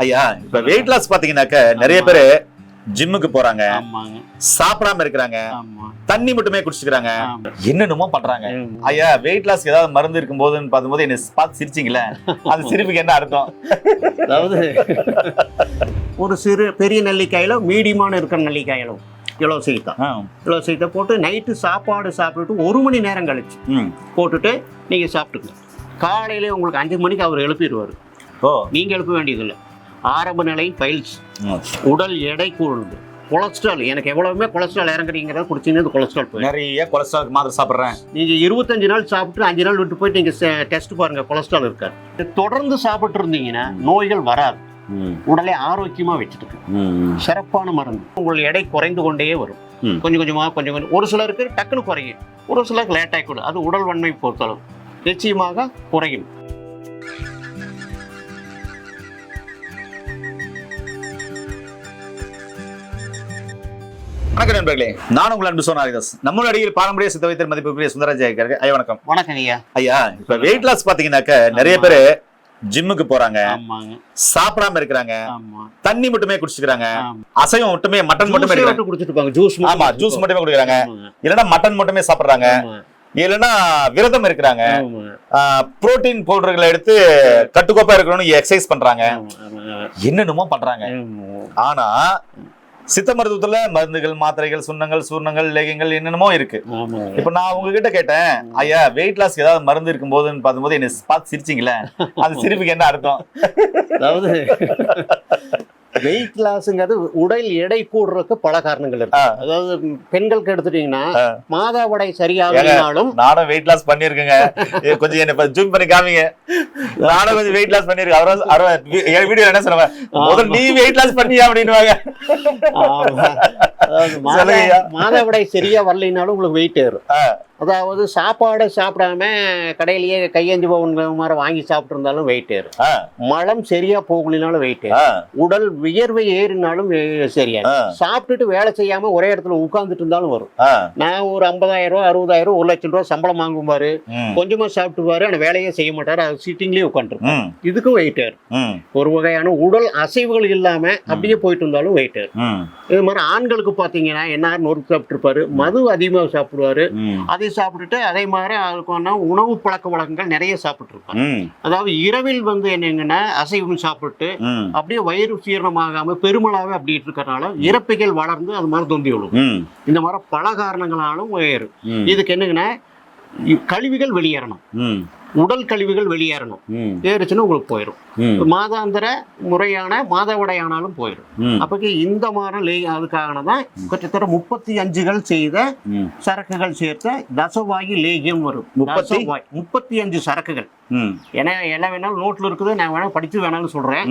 ஐயா இப்ப weight loss பாத்தீங்கன்னாக்க நிறைய பேரு ஜிம்முக்கு போறாங்க. சாப்பிடாம இருக்கிறாங்க. தண்ணி மட்டுமே குடிச்சுக்கிறாங்க. என்னென்னமோ பண்றாங்க. ஐயா வெயிட் லாஸ்க்கு ஏதாவது மருந்து இருக்கும் போதுன்னு பார்க்கும்போது என்ன பார்த்து சிரிச்சிங்களே அந்த சிரிப்புக்கு என்ன அர்த்தம்? அதாவது ஒரு சிறு பெரிய நெல்லிக்காயில மீடியமான இருக்கிற நெல்லிக்காயில கிலோ சீத்தா கிலோ சீத்தை போட்டு நைட்டு சாப்பாடு சாப்பிட்டுட்டு ஒரு மணி நேரம் கழிச்சு. போட்டுட்டு நீங்க சாப்பிட்டுங்க காலையில உங்களுக்கு அஞ்சு மணிக்கு அவர் எழுப்பிடுவார். ஓ. நீங்க எழுப்ப வேண்டியதில்லை. ஆரம்ப நிலை ஃபைல்ஸ் ம். உடல் எடை கூடுது கொலஸ்ட்ரால் எனக்கு எவ்வளவுமே கொலஸ்ட்ரால் இறங்குறீங்கிறத குடிச்சீங்கன்னா கொலஸ்ட்ரால் போயிடும் நிறைய கொலஸ்ட்ரால் மாத்திரை சாப்பிடுறேன். நீங்க இருபத்தஞ்சு நாள் சாப்பிட்டு அஞ்சு நாள் விட்டு போயிட்டு நீங்க டெஸ்ட் பாருங்க கொலஸ்ட்ரால் இருக்காது தொடர்ந்து சாப்பிட்டு இருந்தீங்கன்னா நோய்கள் வராது. உடலை ஆரோக்கியமா வச்சுட்டு சிறப்பான மருந்து. உங்கள் எடை குறைந்து கொண்டே வரும். கொஞ்சம் கொஞ்சமா கொஞ்சம் கொஞ்சம். ஒரு சிலருக்கு டக்குனு குறையும். ஒரு சிலருக்கு லேட் ஆகிக்கூடும் அது உடல் வன்மை பொறுத்தளவு. நிச்சயமாக குறையும். வணக்கம் நண்பர்களே. நான் உங்கள் அன்பு சோனா ஹரிதாஸ் நம்ம அடியில் பாரம்பரிய சித்த வைத்தியர் மதிப்புக்குரிய சுந்தரராஜ் இருக்காரு. ஐயா வணக்கம். வணக்கம் ஐயா. ஐயா இப்ப வெயிட் லாஸ் பாத்தீங்கன்னாக்க நிறைய பேரு ஜிம்முக்கு போறாங்க. ஆமாங்க. சாப்பிடாம இருக்கிறாங்க. ஆமா. தண்ணி மட்டுமே குடிச்சுக்கிறாங்க. அசைவம் மட்டுமே மட்டன் மட்டுமே குடிச்சிட்டு இருப்பாங்க ஜூஸ் ஆமா ஜூஸ் மட்டுமே குடிக்கிறாங்க. இல்லைன்னா மட்டன் மட்டுமே சாப்பிடுறாங்க. இல்லைன்னா விரதம் இருக்கிறாங்க. புரோட்டீன் பவுடர்களை எடுத்து கட்டுக்கோப்பா இருக்கணும்னு எக்ஸசைஸ் பண்றாங்க. என்னென்னமோ பண்றாங்க. ஆனா சித்த மருத்துவத்துல மருந்துகள் மாத்திரைகள் சுண்ணங்கள் சூர்ணங்கள் லேகங்கள் என்னென்னமோ இருக்கு. இப்ப நான் உங்ககிட்ட கேட்டேன் ஐயா வெயிட் லாஸ்க்கு ஏதாவது மருந்து இருக்கும் போதுன்னு பார்க்கும்போது என்ன பார்த்து சிரிச்சிங்களே? அந்த சிரிப்புக்கு என்ன அர்த்தம்? அதாவது வெயிட் லாஸ்ங்கிறது உடல் எடை கூடுறதுக்கு பல காரணங்கள் இருக்கு. அதாவது பெண்களுக்கு எடுத்துட்டீங்கன்னா. மாதாவடை சரியாகனாலும் நானும் வெயிட் லாஸ் பண்ணிருக்கேங்க கொஞ்சம் என்ன ஜூம் பண்ணி காமிங்க. நானும் கொஞ்சம் வெயிட் லாஸ் பண்ணிருக்கேன் அவரும் என் வீடியோ என்ன சொல்லுவேன் முதல்ல நீ வெயிட் லாஸ் பண்ணியா அப்படின்னுவாங்க. அதாவது மாதா- சொல்லுங்கய்யா. மாதவிடாய் சரியா வரலைனாலும் உங்களுக்கு வெயிட் ஏறும். அதாவது சாப்பாடு சாப்பிடாம கடையிலேயே கையஞ்சு போகிற மாதிரி வாங்கி சாப்பிட்டு இருந்தாலும் வெயிட் ஏறும் மலம் சரியா போகலினாலும் வெயிட் ஏறும். உடல் வியர்வை ஏறினாலும் சரியா. சாப்பிட்டுட்டு வேலை செய்யாம ஒரே இடத்துல உட்கார்ந்துட்டு இருந்தாலும் வரும். நான் ஒரு ஐம்பதாயிரம் ரூபா அறுபதாயிரம் ஒரு லட்சம் ரூபா சம்பளம் வாங்குவாரு கொஞ்சமா சாப்பிட்டுவாரு ஆனா வேலையே செய்ய மாட்டாரு. அது சீட்டிங்லயே உட்காந்துருக்கும் இதுக்கும் வெயிட் ஏறும். ஒரு வகையான உடல் அசைவுகள் இல்லாம அப்படியே போயிட்டு இருந்தாலும் வெயிட் ஏறும். இது மாதிரி ஆண்களுக்கு பாத்தீங்கன்னா என்ன நொறுக்கு சாப்பிட்டுருப்பாரு. மது அதிகமாக சாப்பிடுவாரு. அதை சாப்பிட்டுட்டு அதே மாதிரி அதுக்கான உணவு பழக்க வழக்கங்கள் நிறைய சாப்பிட்டுருப்பாங்க. அதாவது இரவில் வந்து என்னங்கன்னா அசைவம் சாப்பிட்டு அப்படியே வயிறு சீரணமாகாம பெருமளாவே அப்படி இருக்கிறனால இறப்பிகள் வளர்ந்து அது மாதிரி தொந்தி விழும். ம், இந்த மாதிரி பல காரணங்களாலும் ஏறும் ம், இதுக்கு என்னங்கன்னா கழிவுகள் வெளியேறணும். உடல் கழிவுகள் வெளியேறணும். ஏறுச்சுன்னா உங்களுக்கு போயிடும் மாதாந்திர முறையான மாதவிடை ஆனாலும் போயிடும் அப்போக்கு இந்த மாதிரி லே அதுக்காக தான் கிட்டத்தட்ட முப்பத்தி அஞ்சுகள் செய்த சரக்குகள் சேர்த்த தசவாயி லேகியம் வரும். முப்பத்தி? தசவாய். முப்பத்தி அஞ்சு சரக்குகள் ஏன்னா எல்லாம் வேணாலும் நோட்டில் இருக்குது நான் வேணாலும் படித்து வேணாலும் சொல்கிறேன்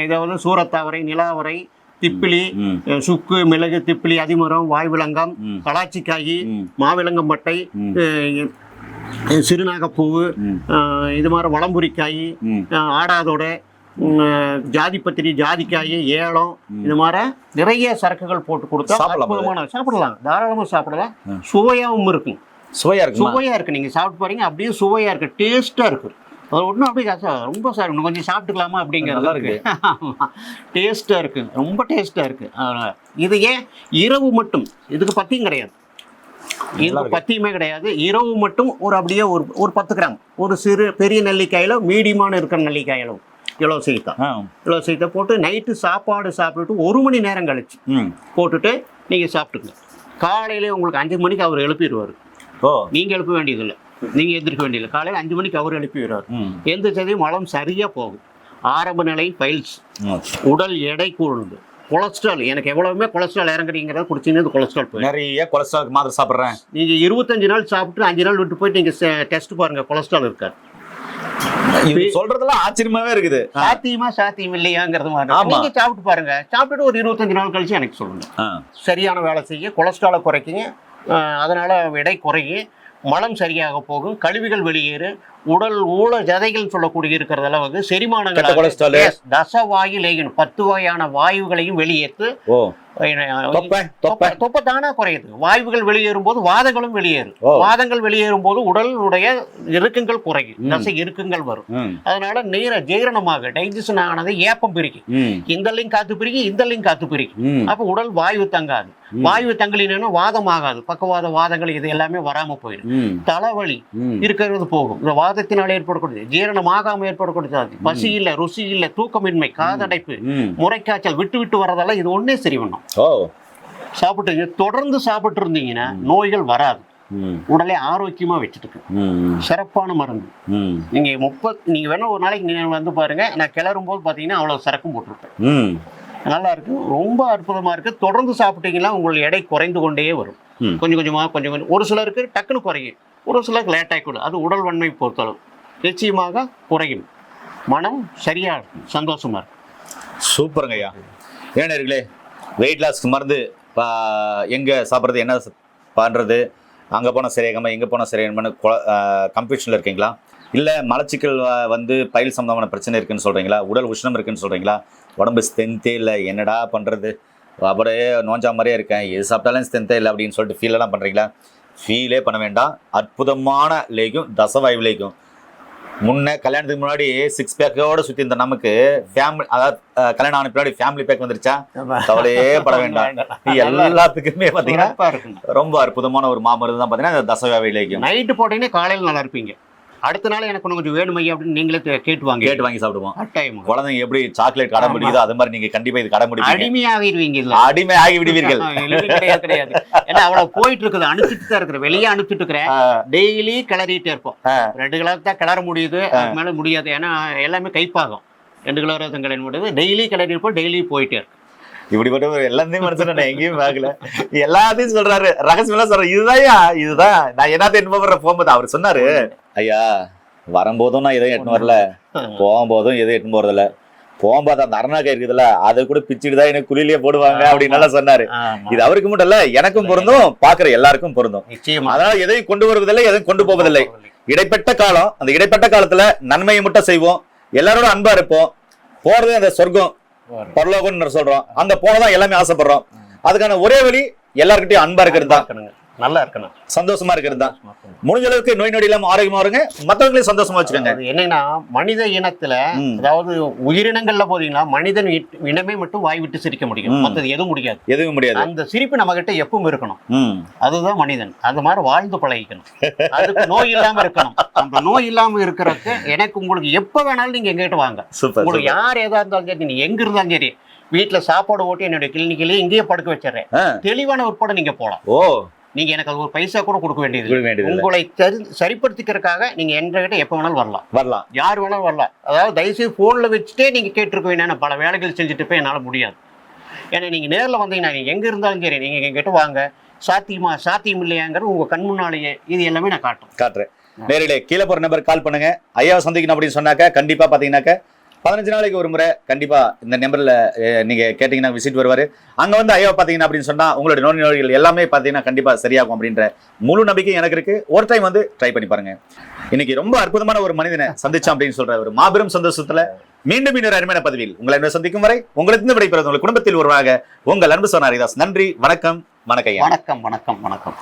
இதை வந்து சூரத்தாவரை நிலாவரை திப்பிலி சுக்கு மிளகு திப்பிலி அதிமரம் வாய்விலங்கம் ம், கலாச்சிக்காய் ம், அஹ் இது மாதிரி வளம்புரிக்காய் ஆடாதோட ஜாதிப்பத்திரி ஜாதிக்காய் ஏலம் இது மாதிரி நிறைய சரக்குகள் போட்டு கொடுத்தா? அற்புதமான சாப்பிடலாம். தாராளமாக சாப்பிடலாம். சுவையாகவும் இருக்கும். சுவையா இருக்குமா? சுவையா இருக்கு. நீங்க சாப்பிட்டு பாருங்க. அப்படியே சுவையா இருக்கு. டேஸ்டா இருக்கு. அது ஒன்றும் அப்படியே ரொம்ப சார் இன்னும் கொஞ்சம் சாப்பிட்டுக்கலாமா அப்படிங்கிறது இருக்கு. டேஸ்டா இருக்கு. ரொம்ப டேஸ்டா இருக்கு. அதனால இது ஏன்? இரவு மட்டும். இதுக்கு பத்தியும் கிடையாது. இருக்கு. பத்தியுமே கிடையாது. இரவு மட்டும் ஒரு அப்படியே ஒரு ஒரு பத்து கிராம். ஒரு சிறு பெரிய நெல்லிக்காயில மீடியமான இருக்கிற நெல்லிக்காயில. கிலோ சீத்தா. கிலோ சீத்தை போட்டு நைட்டு சாப்பாடு சாப்பிட்டுட்டு ஒரு மணி நேரம் கழிச்சு ம், போட்டுட்டு நீங்க சாப்பிட்டுங்க காலையில உங்களுக்கு அஞ்சு மணிக்கு அவர் எழுப்பிடுவார். ஓ. நீங்க எழுப்ப வேண்டியதில்லை. நீங்க எந்திரிக்க வேண்டியதில்லை. காலையில் அஞ்சு மணிக்கு அவர் எழுப்பி விடுறாரு ம், எந்திரிச்சதையும் மலம் சரியா போகும். ஆரம்ப நிலை ம். உடல் எடை கூடுது. கொலஸ்ட்ரால் எனக்கு எவ்வளவுமே கொலஸ்ட்ரால் இறங்குறீங்கிறத குடிச்சீங்கன்னா கொலஸ்ட்ரால் போயிடும் நிறைய கொலஸ்ட்ரால் மாத்திரை சாப்பிடுறேன். நீங்க இருபத்தஞ்சு நாள் சாப்பிட்டு அஞ்சு நாள் விட்டு போயிட்டு நீங்க டெஸ்ட் பாருங்க கொலஸ்ட்ரால் இருக்காது. சொல்றதெல்லாம் ஆச்சரியமாவே இருக்குது. சாத்தியமா சாத்தியம் இல்லையாங்கிறது. நீங்க சாப்பிட்டு பாருங்க. சாப்பிட்டுட்டு ஒரு இருபத்தஞ்சு நாள் கழிச்சு எனக்கு சொல்லுங்க. சரியான வேலை செய்ய கொலஸ்ட்ராலை குறைக்குங்க அதனால எடை குறையும் மலம் சரியாக போகும் கழிவுகள் வெளியேறு உடல் ஊழ ஜதைகள் சொல்லக்கூடிய இருக்கிறதெல்லாம் வந்து செரிமானங்கள் Yes, தசவாயு லேகின். பத்து வகையான வாயுகளையும் வெளியேற்று தொப்பை தானா குறையுது. வாயுகள் வெளியேறும் போது வாதங்களும் வெளியேறும். வாதங்கள் வெளியேறும் போது உடலுடைய இறுக்கங்கள் குறையும். தசை இறுக்கங்கள் வரும். அதனால நீர ஜீரணமாக டைஜஷன் ஆனது ஏப்பம் பிரிக்கும். இந்தலையும் காத்து பிரிக்கும் இந்தலையும் காத்து பிரிக்கும். அப்ப உடல் வாயு தங்காது. வாயு தங்கலினா வாதம் ஆகாது பக்கவாத வாதங்கள் இது எல்லாமே வராம போயிடும். தலைவலி இருக்கிறது போகும். இந்த வாதத்தினால் ஏற்படக்கூடியது ஜீரணமாகாம ஏற்படக்கூடியது பசி இல்ல ருசி இல்ல தூக்கமின்மை காதடைப்பு முறைக்காய்ச்சல் விட்டு விட்டு வரதெல்லாம் இது ஒண்ணே சரி பண்ணும். ஓ. சாப்பிட்டு தொடர்ந்து சாப்பிட்டு இருந்தீங்கன்னா நோய்கள் வராது. உடலை ஆரோக்கியமா வச்சுட்டு சிறப்பான மருந்து. நீங்க முப்பத் நீங்க வேணா ஒரு நாளைக்கு நீங்க வந்து பாருங்க. நான் கிளறும் போது பாத்தீங்கன்னா அவ்வளவு சரக்கும் போட்டிருப்பேன். நல்லா இருக்கு. ரொம்ப அற்புதமா இருக்கு. தொடர்ந்து சாப்பிட்டீங்கன்னா உங்கள் எடை குறைந்து கொண்டே வரும். கொஞ்சம் கொஞ்சமா கொஞ்சம் கொஞ்சம். ஒரு சிலருக்கு டக்குன்னு குறையும். ஒரு சிலருக்கு லேட்டாக கூட அது உடல் வன்மை பொறுத்தளவு. நிச்சயமாக குறையும். மனம் சரியா இருக்கும் சந்தோஷமா இருக்கும். சூப்பருங்க ஐயா. ஏனர்களே வெயிட் லாஸ்க்கு மருந்து எங்கே சாப்பிட்றது என்ன பண்ணுறது அங்கே போனால் சரியாகாமல் எங்கே போனால் சரியாகணும்னு கன்ஃபியூஷனில் இருக்கீங்களா? இல்லை மலச்சிக்கல் வ- வந்து பயில் சம்பந்தமான பிரச்சனை இருக்குன்னு சொல்கிறீங்களா உடல் உஷ்ணம் இருக்குன்னு சொல்கிறீங்களா உடம்பு ஸ்ட்ரென்த்தே இல்லை என்னடா பண்ணுறது அப்படியே நோஞ்சா மாதிரியே இருக்கேன். எது சாப்பிட்டாலும் ஸ்ட்ரென்த்தே இல்லை அப்படின்னு சொல்லிட்டு ஃபீலெல்லாம் பண்ணுறீங்களா ஃபீலே பண்ண வேண்டாம். அற்புதமான லேக்கும் தசவாயு லேக்கும் முன்ன கல்யாணத்துக்கு முன்னாடி சிக்ஸ் பேக்கோட சுற்றி இருந்த நமக்கு ஃபேமிலி அதாவது கல்யாணம் ஆன பின்னாடி ஃபேமிலி பேக் வந்துருச்சா? கவலையே பட வேண்டாம். எல்லாத்துக்குமே இருக்குங்க ரொம்ப அற்புதமான ஒரு மாமருந்து தான் பார்த்தீங்கன்னா இந்த தசவாவை இலக்கியம் நைட்டு போட்டீங்கன்னா காலையில் நல்லா இருப்பீங்க. அடுத்த நாள் எனக்கு இன்னும் கொஞ்சம் வேணும் அப்படின்னு நீங்களே தே- கேட்டு வாங்க கேட்டு வாங்கி சாப்பிடுவோம். கட்டாயம் குழந்தைங்க எப்படி சாக்லேட் கடை. பிடிக்குதோ அது மாதிரி நீங்க கண்டிப்பா இது கடை பிடிப்பீங்க அடிமையாகிடுவீங்க அடிமை ஆகி விடுவீர்கள் கிடையாது கிடையாது. ஏன்னா அவ்வளவு போயிட்டு இருக்குது அனுப்பிச்சுட்டு தான் இருக்கிறேன். வெளியே அனுப்பிச்சுட்டு இருக்கிறேன். டெய்லி கிளறிட்டே இருப்போம். ரெண்டு கிலோ தான் கிளற முடியுது. அதுக்கு மேல முடியாது. ஏன்னா எல்லாமே கைப்பாகும். ரெண்டு கிலோ ரத்தம் கிளற முடியுது டெய்லி கிளறி இருப்போம். டெய்லி போயிட்டே இருக்கு இப்படிப்பட்ட ஒரு எல்லாத்தையும் மனுஷன் நான் எங்கேயும் பார்க்கல. எல்லாத்தையும் சொல்றாரு. ரகசியம் எல்லாம் சொல்றாரு. இதுதான் இதுதான். நான் என்னத்த என்ன பண்ற போகும்போது அவர் சொன்னாரு. ஐயா வரும்போதும் நான் எதையும் எட்டுன்னு வரல. போகும்போதும் எதுவும் எட்டுன்னு போறதில்ல. போகும்போது அந்த அரணாக்கை இருக்குதுல்ல அதை கூட பிச்சுட்டு தான் எனக்கு குழியிலேயே போடுவாங்க அப்படின்னு சொன்னாரு. இது அவருக்கு மட்டும் இல்ல எனக்கும் பொருந்தும் பாக்குற எல்லாருக்கும் பொருந்தும். அதனால எதையும் கொண்டு வருவதில்லை எதையும் கொண்டு போவதில்லை. இடைப்பட்ட காலம் அந்த இடைப்பட்ட காலத்துல நன்மையை மட்டும் செய்வோம். எல்லாரோட அன்பா இருப்போம். போறது அந்த சொர்க்கம். பரலோகம்னு சொல்றோம். அங்க போனதான் எல்லாமே ஆசைப்படுறோம். அதுக்கான ஒரே வழி எல்லார்கிட்டயும் அன்பா இருக்கிறது தான். நல்லா இருக்கணும். சந்தோஷமா இருக்கிறது தான். முடிஞ்ச அளவுக்கு நோய் நொடி இல்லாம ஆரோக்கியமா இருங்க. மத்தவங்களையும் சந்தோஷமா வச்சுக்கோங்க. என்னன்னா மனித இனத்துல. அதாவது உயிரினங்கள்ல போதீங்கன்னா மனிதன் இனமே மட்டும் வாய் விட்டு சிரிக்க முடியும். ம். மத்தது எதுவும் முடியாது. எதுவும் முடியாது. அந்த சிரிப்பு நம்ம கிட்ட எப்பவும் இருக்கணும். அதுதான் மனிதன். அது மாதிரி வாழ்ந்து பழகிக்கணும். அதுக்கு நோய் இல்லாம இருக்கணும். அந்த நோய் இல்லாம இருக்கிறதுக்கு எனக்கு உங்களுக்கு எப்ப வேணாலும் நீங்க எங்கிட்ட வாங்க. உங்களுக்கு யார் ஏதா இருந்தாலும் சரி நீங்க எங்க இருந்தாலும் சரி வீட்டுல சாப்பாடு ஓட்டி என்னுடைய கிளினிக்கிலேயே இங்கேயே படுக்க வச்சிடுறேன். தெளிவான உட்பட நீங்க போலாம். ஓ. நீங்க எனக்கு அது ஒரு பைசா கூட கொடுக்க வேண்டியது. உங்களை சரி- சரிப்படுத்திக்கிறதுக்காக நீங்க என்கிட்ட எப்ப வேணாலும் வரலாம். வரலாம். யார் வேணாலும் வரலாம். அதாவது தயவுசெய்து ஃபோனில் வச்சுட்டே நீங்கள் கேட்டிருக்க வேணா நான் பல வேலைகள் செஞ்சுட்டு போய் என்னால் முடியாது. ஏன்னா நீங்கள் நேரில் வந்தீங்கன்னா நீங்கள் எங்கே இருந்தாலும் சரி நீங்கள் எங்கிட்ட வாங்க. சாத்தியமா சாத்தியம் இல்லையாங்கிறது உங்கள் கண் முன்னாலேயே இது எல்லாமே நான் காட்டுறேன். காட்டுறேன். நேரிலே கீழே போற நம்பர் கால் பண்ணுங்க. ஐயாவை சந்திக்கணும் அப்படின்னு சொன்னாக்க கண்டிப்பா பாத்தீங்கன்னாக்க பதினஞ்சு நாளைக்கு ஒரு முறை கண்டிப்பா இந்த நம்பர்ல நீங்க கேட்டீங்கன்னா விசிட் வருவாரு. அங்க வந்து ஐயா பாத்தீங்கன்னா அப்படின்னு சொன்னா உங்களுடைய நோய் நோய்கள் எல்லாமே பாத்தீங்கன்னா கண்டிப்பா சரியாகும் அப்படின்ற முழு நம்பிக்கை எனக்கு இருக்கு. ஒரு டைம் வந்து ட்ரை பண்ணி பாருங்க. இன்னைக்கு ரொம்ப அற்புதமான ஒரு மனிதனை சந்திச்சோம் அப்படின்னு சொல்ற ஒரு மாபெரும் சந்தோஷத்துல மீண்டும் இன்னொரு அருமையான பதவியில் உங்களை என்ன சந்திக்கும் வரை உங்களுக்கு விடைபெறுவது உங்கள் குடும்பத்தில் ஒருவராக உங்கள் அன்பு சொன்னாரிதாஸ் நன்றி வணக்கம் வணக்கம் வணக்கம் வணக்கம் வணக்கம்.